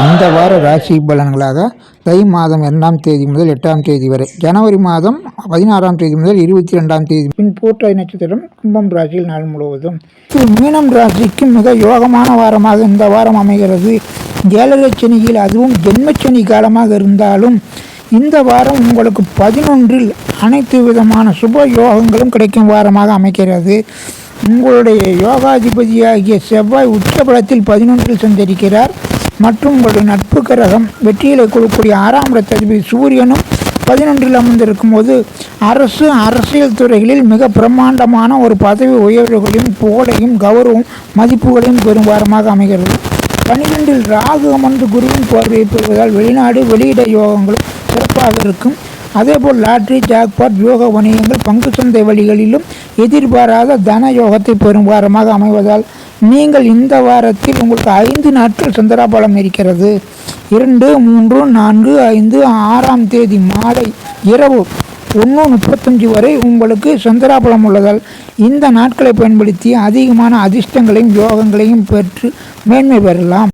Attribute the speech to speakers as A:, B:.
A: இந்த வார ராசி பலன்களாக தை மாதம் இரண்டாம் தேதி முதல் எட்டாம் தேதி வரை. ஜனவரி மாதம் பதினாறாம் தேதி முதல் இருபத்தி ரெண்டாம் தேதி. பின் பூட்டை நட்சத்திரம் கும்பம் ராசியில் நாள் முழுவதும். மீனம் ராசிக்கு மிக யோகமான வாரமாக இந்த வாரம் அமைகிறது. ஏழரை சனியில் அதுவும் ஜென்மச்சனி காலமாக இருந்தாலும் இந்த வாரம் உங்களுக்கு பதினொன்றில் அனைத்து விதமான சுப யோகங்களும் கிடைக்கும் வாரமாக அமைக்கிறது உங்களுடைய யோகாதிபதியாகிய செவ்வாய் உச்சபலத்தில் பதினொன்றில் சந்தரிக்கிறார் மற்றும் உங்களுடைய நட்பு கிரகம் வெற்றிகளை கொடுக்கக்கூடிய ஆறாம் இடத்ததிபதி சூரியனும் பதினொன்றில் அமர்ந்திருக்கும் போது அரசு அரசியல் துறைகளில் மிக பிரம்மாண்டமான ஒரு பதவி உயர்வுகளையும் புகழையும் கௌரவம் மதிப்புகளையும் பெறும் வாரமாக அமைகிறது. பனிரெண்டில் ராகு அமர்ந்து குருவின் பார்வையை பெறுவதால் வெளிநாடு வெளியிட யோகங்களும் சிறப்பாக இருக்கும். அதேபோல் லாட்ரி ஜாக்பாட் யோக வணிகங்கள் பங்கு சந்தை வழிகளிலும் எதிர்பாராத தன யோகத்தை பெறும் வாரமாக அமைவதால் நீங்கள் இந்த வாரத்தில் உங்களுக்கு ஐந்து நாட்கள் சந்திராபலம் இருக்கிறது. இரண்டு மூன்று நான்கு ஐந்து ஆறாம் தேதி மாலை இரவு ஒன்று முப்பத்தஞ்சு வரை உங்களுக்கு சந்திராபலம் உள்ளதால் இந்த நாட்களை பயன்படுத்தி அதிகமான அதிர்ஷ்டங்களையும் யோகங்களையும் பெற்று மேன்மை பெறலாம்.